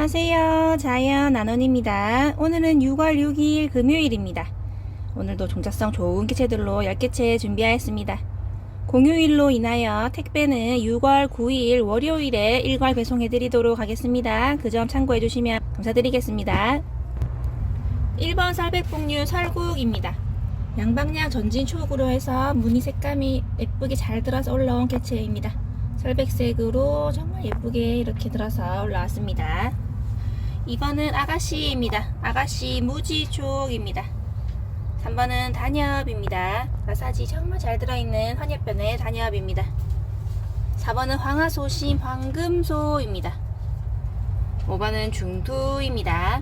안녕하세요. 자연 나논입니다. 오늘은 6월 6일 금요일입니다. 오늘도 종자성 좋은 개체들로 10개체 준비하였습니다. 공휴일로 인하여 택배는 6월 9일 월요일에 일괄 배송해 드리도록 하겠습니다. 그 점 참고해 주시면 감사드리겠습니다. 1번 설백복류 설국입니다. 양방향 전진 촉으로 해서 무늬 색감이 예쁘게 잘 들어서 올라온 개체입니다. 설백색으로 정말 예쁘게 이렇게 들어서 올라왔습니다. 2번은 아가씨입니다. 아가씨 무지촉입니다. 3번은 단엽입니다. 마사지 정말 잘 들어있는 환엽변의 단엽입니다. 4번은 황화소심 황금소입니다. 5번은 중투입니다.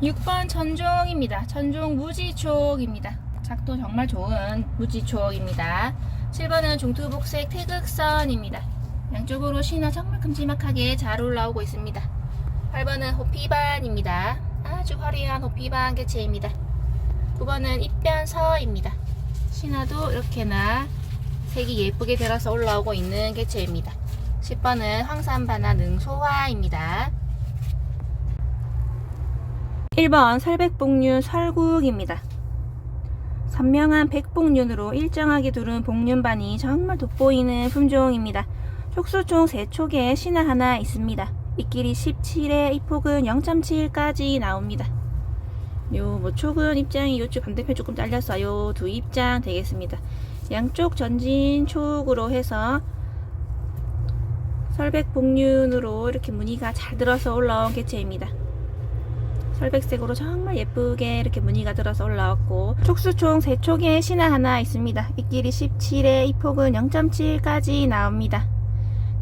6번 천종입니다. 천종 무지촉입니다. 작도 정말 좋은 무지촉입니다. 7번은 중투복색 태극선입니다. 양쪽으로 신화 정말 큼지막하게 잘 올라오고 있습니다. 8번은 호피반입니다. 아주 화려한 호피반 개체입니다. 9번은 입변서입니다. 신화도 이렇게나 색이 예쁘게 들어서 올라오고 있는 개체입니다. 10번은 황산바나 능소화입니다. 1번 설백복륜 설국입니다. 선명한 백복륜으로 일정하게 두른 복륜반이 정말 돋보이는 품종입니다. 촉수 총 3촉에 신화 하나 있습니다. 잎길이 17에 잎폭은 0.7까지 나옵니다. 요 모촉은 입장이 요쪽 반대편 조금 잘렸어요. 두 입장 되겠습니다. 양쪽 전진 촉으로 해서 설백 복륜으로 이렇게 무늬가 잘 들어서 올라온 개체입니다. 설백색으로 정말 예쁘게 이렇게 무늬가 들어서 올라왔고 촉수총 3촉에 신화 하나 있습니다. 잎길이 17에 잎폭은 0.7까지 나옵니다.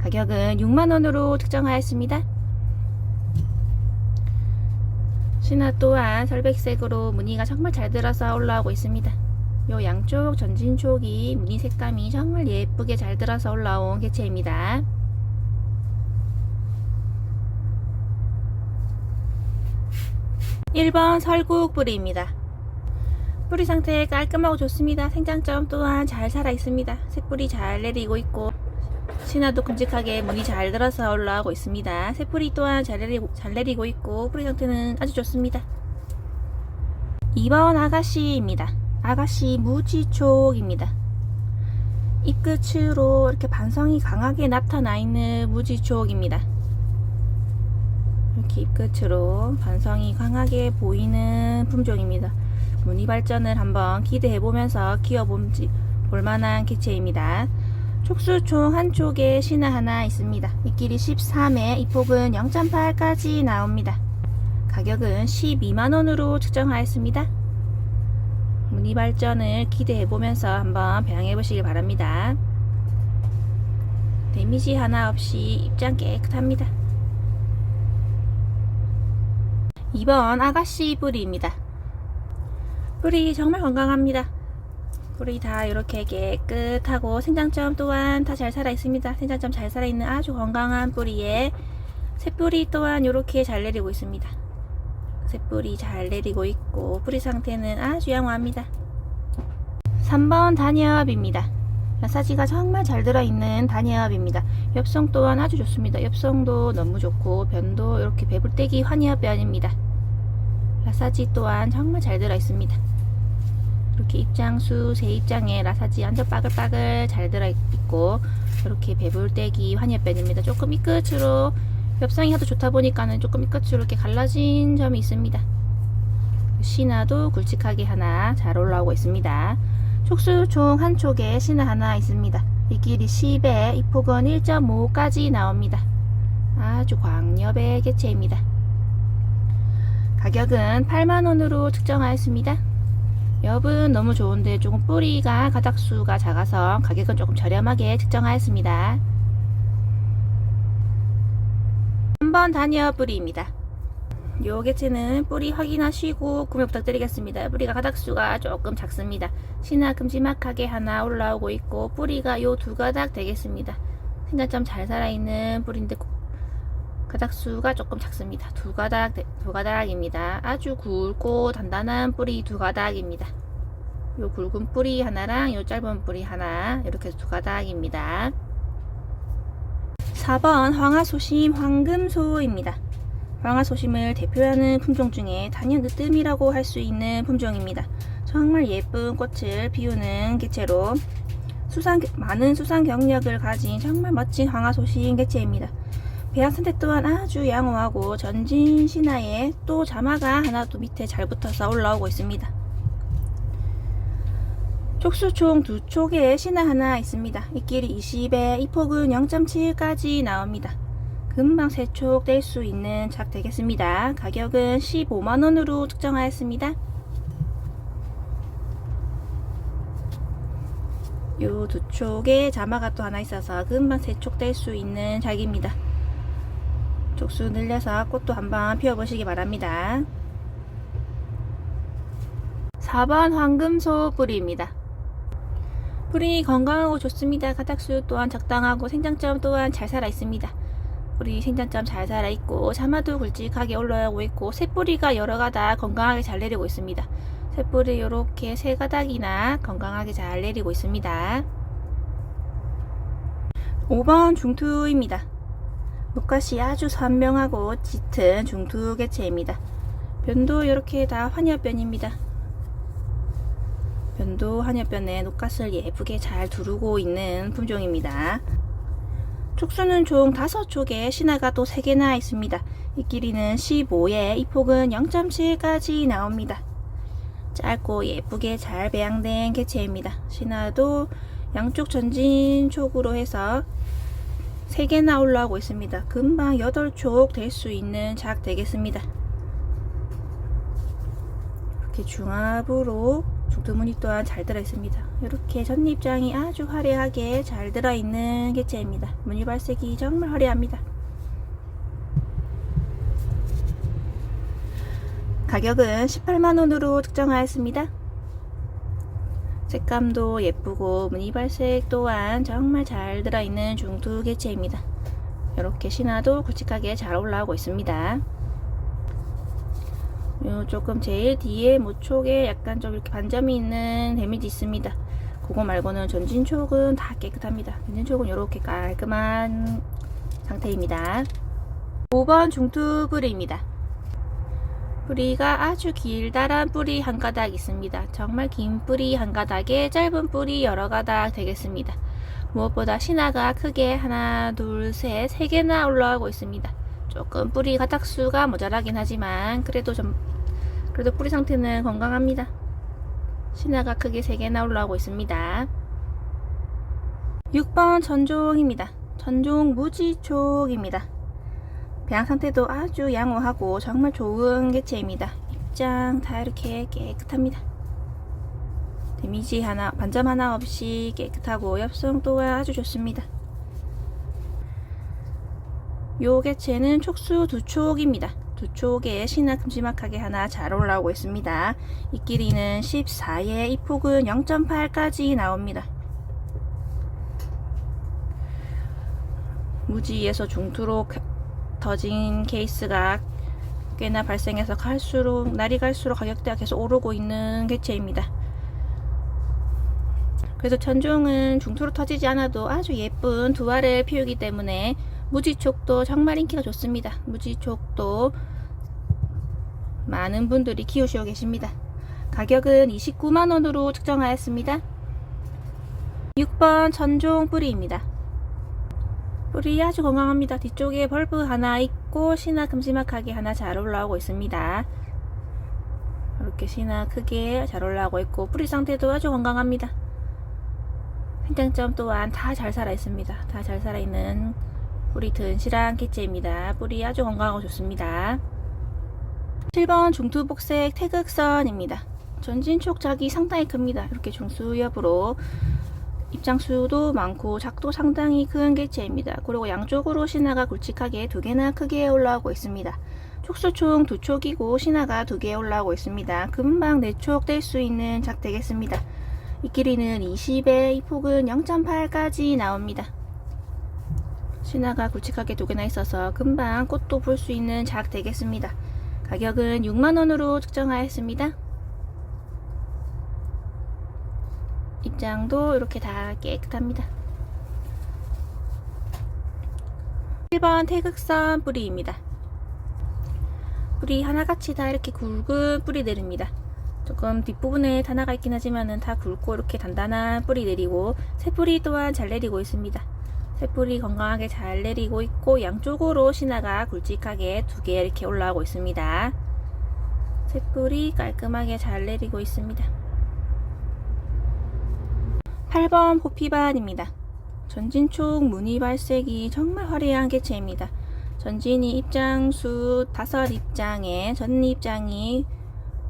가격은 6만원으로 측정하였습니다. 신화 또한 설백색으로 무늬가 정말 잘 들어서 올라오고 있습니다. 요 양쪽 전진촉이 무늬 색감이 정말 예쁘게 잘 들어서 올라온 개체입니다. 1번 설국 뿌리입니다. 뿌리 상태 깔끔하고 좋습니다. 생장점 또한 잘 살아 있습니다. 새뿌리 잘 내리고 있고 신화도 큼직하게 무늬 잘 들어서 올라오고 있습니다. 새뿌리 또한 잘 내리고, 잘 내리고 있고 뿌리 상태는 아주 좋습니다. 2번 아가씨입니다. 아가씨 무지촉입니다. 잎끝으로 이렇게 반성이 강하게 나타나 있는 무지촉입니다. 이렇게 잎끝으로 반성이 강하게 보이는 품종입니다. 무늬 발전을 한번 기대해 보면서 키워보지 볼만한 개체입니다. 촉수 총 한쪽에 신화 하나 있습니다. 잎길이 13에 잎폭은 0.8까지 나옵니다. 가격은 12만원으로 측정하였습니다. 무늬 발전을 기대해 보면서 한번 배양해 보시길 바랍니다. 데미지 하나 없이 입장 깨끗합니다. 2번 아가씨 뿌리입니다. 뿌리 정말 건강합니다. 뿌리 다 이렇게 깨끗하고 생장점 또한 다 잘 살아 있습니다. 생장점 잘 살아 있는 아주 건강한 뿌리에 새뿌리 또한 이렇게 잘 내리고 있습니다. 새뿌리 잘 내리고 있고 뿌리 상태는 아주 양호합니다. 3번 단엽입니다. 마사지가 정말 잘 들어있는 단엽입니다. 엽성 또한 아주 좋습니다. 엽성도 너무 좋고 변도 이렇게 배불떼기 환엽변입니다. 라사지 또한 정말 잘 들어있습니다. 이렇게 입장수 세 입장에 라사지 완전 빠글빠글 잘 들어있고 이렇게 배불떼기 환엽변입니다. 조금 이 끝으로 엽성이 하도 좋다 보니까는 조금 이 끝으로 이렇게 갈라진 점이 있습니다. 신화도 굵직하게 하나 잘 올라오고 있습니다. 촉수 총 한 촉에 신화 하나 있습니다. 이 길이 10에 이 폭은 1.5까지 나옵니다. 아주 광엽의 개체입니다. 가격은 8만원으로 측정하였습니다. 엽은 너무 좋은데 조금 뿌리가 가닥수가 작아서 가격은 조금 저렴하게 측정하였습니다. 3번 단엽 뿌리입니다. 요 개체는 뿌리 확인하시고 구매 부탁드리겠습니다. 뿌리가 가닥수가 조금 작습니다. 신화 큼지막하게 하나 올라오고 있고 뿌리가 요 두 가닥 되겠습니다. 생장점 잘 살아있는 뿌리인데 가닥수가 조금 작습니다. 두 가닥 두 가닥입니다. 아주 굵고 단단한 뿌리 두 가닥입니다. 요 굵은 뿌리 하나랑 요 짧은 뿌리 하나 이렇게 두 가닥입니다. 4번 황화소심 황금소입니다. 황화소심을 대표하는 품종 중에 단연 으뜸이라고 할 수 있는 품종입니다. 정말 예쁜 꽃을 피우는 개체로 수상, 많은 수상 경력을 가진 정말 멋진 황화소심 개체입니다. 배양 상태 또한 아주 양호하고 전진 신화에 또 자마가 하나 또 밑에 잘 붙어서 올라오고 있습니다. 촉수 총 두 촉에 신화 하나 있습니다. 이 길이 20에 이 폭은 0.7까지 나옵니다. 금방 세촉 될 수 있는 작 되겠습니다. 가격은 15만원으로 측정하였습니다. 요 두 촉에 자마가 또 하나 있어서 금방 세촉될 수 있는 작입니다. 촉수 늘려서 꽃도 한번 피워보시기 바랍니다. 4번 황금소 뿌리입니다. 뿌리 건강하고 좋습니다. 가닥수 또한 적당하고 생장점 또한 잘 살아 있습니다. 뿌리 생장점 잘 살아 있고 자마도 굵직하게 올라오고 있고 새뿌리가 여러 가닥 건강하게 잘 내리고 있습니다. 새뿌리 이렇게 세 가닥이나 건강하게 잘 내리고 있습니다. 5번 중투입니다. 목갓이 아주 선명하고 짙은 중투 개체입니다. 변도 이렇게 다 환엽변입니다. 변도 환엽변에 녹갓을 예쁘게 잘 두르고 있는 품종입니다. 촉수는 총 5촉에 신화가 또 3개나 있습니다. 이 길이는 15에 이 폭은 0.7까지 나옵니다. 짧고 예쁘게 잘 배양된 개체입니다. 신화도 양쪽 전진 촉으로 해서 3개나 올라오고 있습니다. 금방 8촉 될 수 있는 작 되겠습니다. 이렇게 중압으로 중투무늬 또한 잘 들어있습니다. 이렇게 전립장이 아주 화려하게 잘 들어있는 개체입니다. 무늬 발색이 정말 화려합니다. 가격은 18만원으로 측정하였습니다. 색감도 예쁘고 무늬 발색 또한 정말 잘 들어있는 중투 개체입니다. 이렇게 신화도 굵직하게 잘 올라오고 있습니다. 요 조금 제일 뒤에 모촉에 약간 좀 이렇게 반점이 있는 데미지 있습니다. 그거 말고는 전진촉은 다 깨끗합니다. 전진촉은 이렇게 깔끔한 상태입니다. 5번 중투 뿌리입니다. 뿌리가 아주 길다란 뿌리 한 가닥 있습니다. 정말 긴 뿌리 한 가닥에 짧은 뿌리 여러 가닥 되겠습니다. 무엇보다 신화가 크게 하나, 둘, 셋, 세 개나 올라오고 있습니다. 조금 뿌리 가닥수가 모자라긴 하지만 그래도 좀 그래도 뿌리 상태는 건강합니다. 신화가 크게 3개나 올라오고 있습니다. 6번 전종입니다. 전종 무지촉입니다. 배양 상태도 아주 양호하고 정말 좋은 개체입니다. 입장 다 이렇게 깨끗합니다. 데미지 하나, 반점 하나 없이 깨끗하고 엽성 또한 아주 좋습니다. 요 개체는 촉수 두 촉입니다. 두 촉에 신화 큼지막하게 하나 잘 올라오고 있습니다. 이 길이는 14에 이 폭은 0.8까지 나옵니다. 무지에서 중투로 터진 케이스가 꽤나 발생해서 갈수록 날이 갈수록 가격대가 계속 오르고 있는 개체입니다. 그래서 전종은 중투로 터지지 않아도 아주 예쁜 두 알을 피우기 때문에 무지촉도 정말 인기가 좋습니다. 무지촉도 많은 분들이 키우시고 계십니다. 가격은 29만원으로 측정하였습니다. 6번 전종 뿌리입니다. 뿌리 아주 건강합니다. 뒤쪽에 벌브 하나 있고 신화 큼지막하게 하나 잘 올라오고 있습니다. 이렇게 신화 크게 잘 올라오고 있고 뿌리 상태도 아주 건강합니다. 생장점 또한 다 잘 살아 있습니다. 다 잘 살아 있는 뿌리 튼실한 개체입니다. 뿌리 아주 건강하고 좋습니다. 7번 중투복색 태극선입니다. 전진촉작이 상당히 큽니다. 이렇게 중수엽으로 입장수도 많고 작도 상당히 큰 개체입니다. 그리고 양쪽으로 신화가 굵직하게 두 개나 크게 올라오고 있습니다. 촉수총 두 촉이고 신화가 두 개 올라오고 있습니다. 금방 네촉 될 수 있는 작 되겠습니다. 이 길이는 20에 이 폭은 0.8까지 나옵니다. 신화가 굵직하게 두 개나 있어서 금방 꽃도 볼 수 있는 작 되겠습니다. 가격은 6만원으로 측정하였습니다. 입장도 이렇게 다 깨끗합니다. 1번 태극선 뿌리입니다. 뿌리 하나같이 다 이렇게 굵은 뿌리들입니다. 조금 뒷부분에 단아가 있긴 하지만은 다 굵고 이렇게 단단한 뿌리 내리고 새뿌리 또한 잘 내리고 있습니다. 새뿌리 건강하게 잘 내리고 있고 양쪽으로 신화가 굵직하게 두 개 이렇게 올라오고 있습니다. 새뿌리 깔끔하게 잘 내리고 있습니다. 8번 호피반입니다. 전진촉 무늬 발색이 정말 화려한 개체입니다. 전진이 입장수 다섯 입장에 전 입장이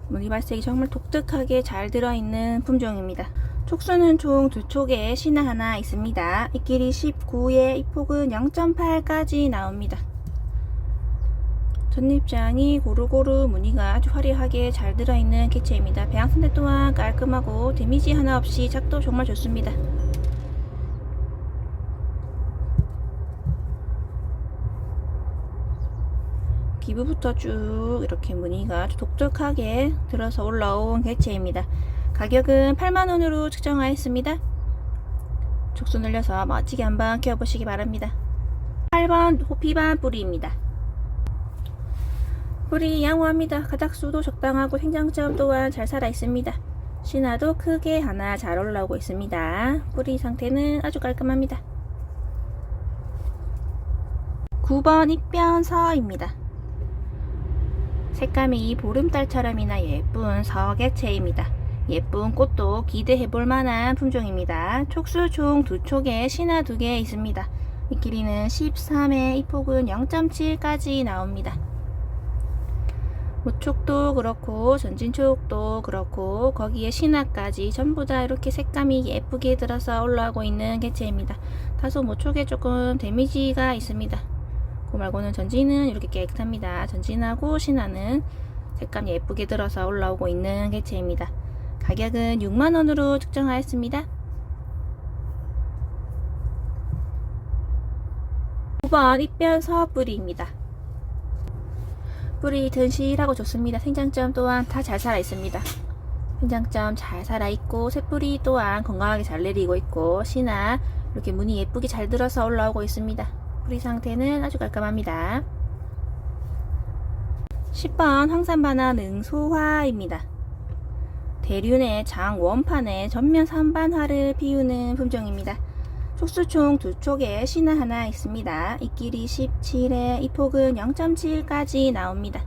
무늬 발색이 정말 독특하게 잘 들어있는 품종입니다. 촉수는 총 두 촉에 신화 하나 있습니다. 이 길이 19에 이 폭은 0.8까지 나옵니다. 전입장이 고루고루 무늬가 아주 화려하게 잘 들어있는 개체입니다. 배양 상태 또한 깔끔하고 데미지 하나 없이 작도 정말 좋습니다. 기부부터 쭉 이렇게 무늬가 아주 독특하게 들어서 올라온 개체입니다. 가격은 8만원으로 측정하였습니다. 촉수 늘려서 멋지게 한번 키워보시기 바랍니다. 8번 호피반 뿌리입니다. 뿌리 양호합니다. 가닥수도 적당하고 생장점 또한 잘 살아 있습니다. 신화도 크게 하나 잘 올라오고 있습니다. 뿌리 상태는 아주 깔끔합니다. 9번 입변 서입니다. 색감이 보름달처럼이나 예쁜 서개체입니다. 예쁜 꽃도 기대해볼 만한 품종입니다. 촉수 총두 촉에 신화 두개 있습니다. 이 길이는 13에 이 폭은 0.7까지 나옵니다. 우촉도 그렇고 전진촉도 그렇고 거기에 신화까지 전부 다 이렇게 색감이 예쁘게 들어서 올라오고 있는 개체입니다. 다소 모촉에 조금 데미지가 있습니다. 그 말고는 전진은 이렇게 깨끗합니다. 전진하고 신화는 색감 예쁘게 들어서 올라오고 있는 개체입니다. 가격은 6만원으로 측정하였습니다. 9번 입변서 뿌리입니다. 뿌리 든실하고 좋습니다. 생장점 또한 다 잘 살아 있습니다. 생장점 잘 살아 있고 새뿌리 또한 건강하게 잘 내리고 있고 신화 이렇게 무늬 예쁘게 잘 들어서 올라오고 있습니다. 뿌리 상태는 아주 깔끔합니다. 10번 황산바나 능소화입니다. 대륜의 장 원판에 전면 산반화를 피우는 품종입니다. 촉수총 두 촉에 신화 하나 있습니다. 이 길이 17에 이 폭은 0.7까지 나옵니다.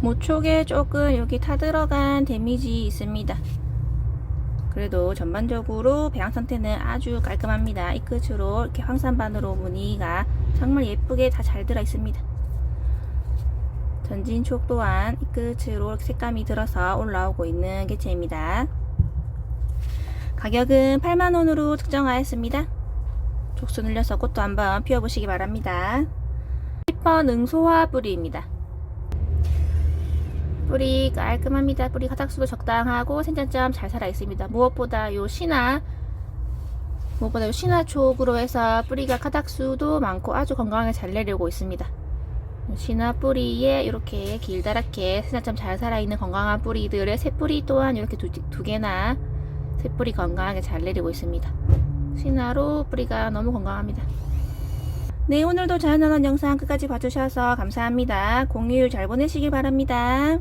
모촉에 조금 여기 타들어간 데미지 있습니다. 그래도 전반적으로 배양 상태는 아주 깔끔합니다. 이 끝으로 이렇게 황산반으로 무늬가 정말 예쁘게 다 잘 들어 있습니다. 전진촉 또한 이 끝으로 색감이 들어서 올라오고 있는 개체입니다. 가격은 8만원으로 측정하였습니다. 촉수 늘려서 꽃도 한번 피워보시기 바랍니다. 10번 응소화 뿌리입니다. 뿌리 깔끔합니다. 뿌리 가닥수도 적당하고 생장점 잘 살아 있습니다. 무엇보다 요 신화 무엇보다 요 신화 촉으로 해서 뿌리가 가닥수도 많고 아주 건강하게 잘 내려오고 있습니다. 신화 뿌리에 이렇게 길다랗게 생장점 잘 살아있는 건강한 뿌리들의 새뿌리 또한 이렇게 두, 두 개나 새뿌리 건강하게 잘 내리고 있습니다. 신화로 뿌리가 너무 건강합니다. 네, 오늘도 자연환원 영상 끝까지 봐주셔서 감사합니다. 공휴일 잘 보내시길 바랍니다.